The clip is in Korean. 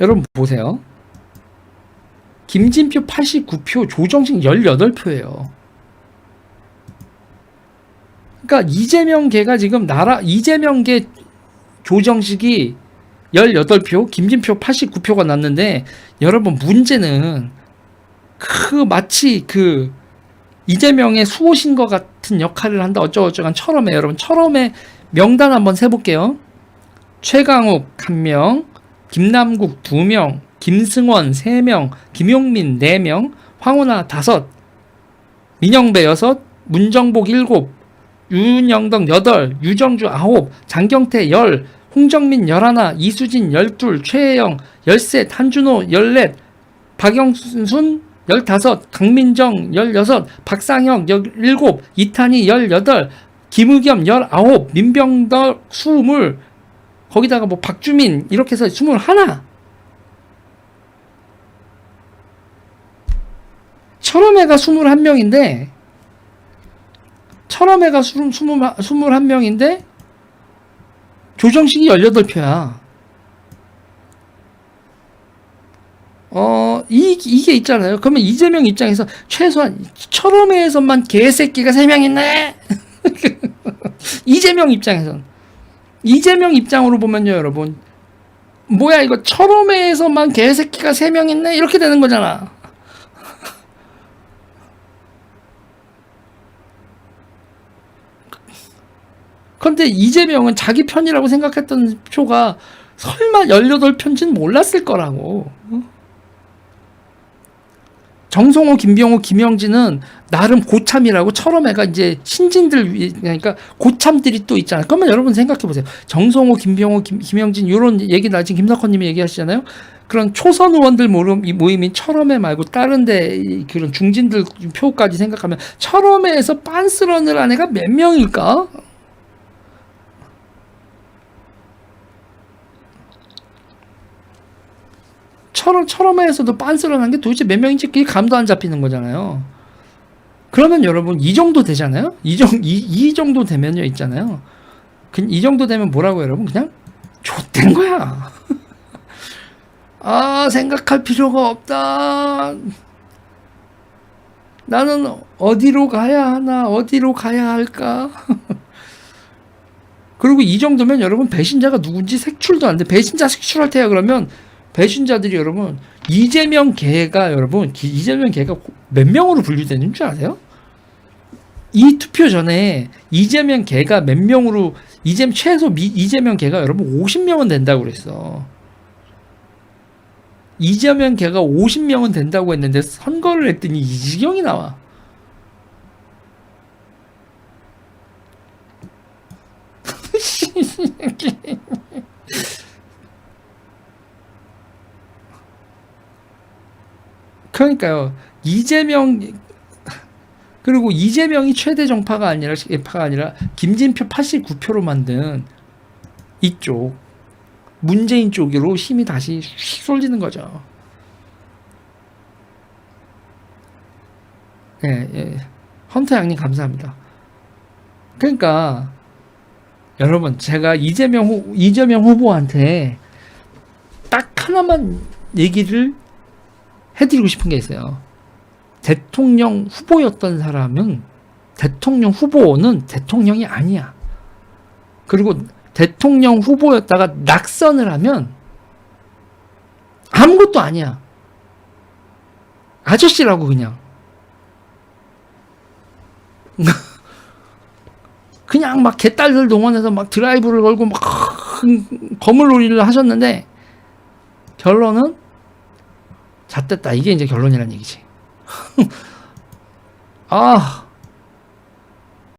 여러분 보세요. 김진표 89표, 조정식 18표예요. 그러니까 이재명 걔가 지금 나라 이재명 걔 조정식이 18표, 김진표 89표가 났는데 여러분 문제는 그 마치 그 이재명의 수호신과 같은 역할을 한다 어쩌고저쩌고 철험에 여러분 철험의 명단 한번 세볼게요. 최강욱 한 명, 김남국 두 명, 김승원 세 명, 김용민 네 명, 황운하 다섯, 민영배 여섯, 문정복 일곱, 윤영덕 여덟, 유정주 아홉, 장경태 열, 홍정민 열하나, 이수진 열둘, 최혜영 열셋, 한준호 열넷, 박영순 열다섯, 강민정 열여섯, 박상혁 열일곱, 이탄희 열여덟, 김의겸 열아홉, 민병덕 스물, 거기다가 뭐 박주민 이렇게 해서 스물하나. 철험회가 스물한 명인데 철험회가 스물한 명인데 조정식이 18표야. 어, 이, 이게 있잖아요. 그러면 이재명 입장에서 최소한 철험회에서만 개새끼가 3명 있네? 이재명 입장에선. 이재명 입장으로 보면요, 여러분. 뭐야, 이거 철험회에서만 개새끼가 3명 있네? 이렇게 되는 거잖아. 근데 이재명은 자기 편이라고 생각했던 표가 설마 18편지는 몰랐을 거라고. 어? 정성호, 김병호, 김영진은 나름 고참이라고 철험해가 이제 신진들 위- 그러니까 고참들이 또 있잖아요. 그러면 여러분 생각해 보세요. 정성호, 김병호, 김, 김영진 이런 얘기 나 지금 김석헌님이 얘기하시잖아요. 그런 초선 의원들 이 모임인 철험회 말고 다른데 이 그런 중진들 표까지 생각하면 철험회에서 빤스런을 한 애가 몇 명일까? 철험, 철험회에서도 빤스런한 게 도대체 몇 명인지 그게 감도 안 잡히는 거잖아요. 그러면 여러분 이 정도 되잖아요. 이, 정, 이, 이 정도 되면요 있잖아요. 그, 이 정도 되면 뭐라고 여러분 그냥 좆된 거야. 아 생각할 필요가 없다. 나는 어디로 가야 하나 어디로 가야 할까. 그리고 이 정도면 여러분 배신자가 누군지 색출도 안 돼. 배신자 색출할 때야 그러면 배신자들이 여러분 이재명 개가 여러분 기- 이재명 개가 몇 명으로 분류되는 줄 아세요? 이 투표 전에 이재명 개가 몇 명으로 이재 최소 미, 이재명 개가 여러분 50명은 된다고 그랬어. 이재명 개가 50명은 된다고 했는데 선거를 했더니 이 지경이 나와. 그러니까요. 이재명 그리고 이재명이 최대 정파가 아니라 파가 아니라 김진표 89표로 만든 이쪽 문재인 쪽으로 힘이 다시 쏠리는 거죠. 예, 예. 헌터 양님 감사합니다. 그러니까 여러분 제가 이재명 후, 이재명 후보한테 딱 하나만 얘기를 해드리고 싶은 게 있어요. 대통령 후보였던 사람은 대통령 후보는 대통령이 아니야. 그리고 대통령 후보였다가 낙선을 하면 아무것도 아니야. 아저씨라고 그냥. 그냥 막 개딸들 동원해서 막 드라이브를 걸고 막 거물놀이를 하셨는데 결론은 잣됐다. 이게 이제 결론이란 얘기지. 아,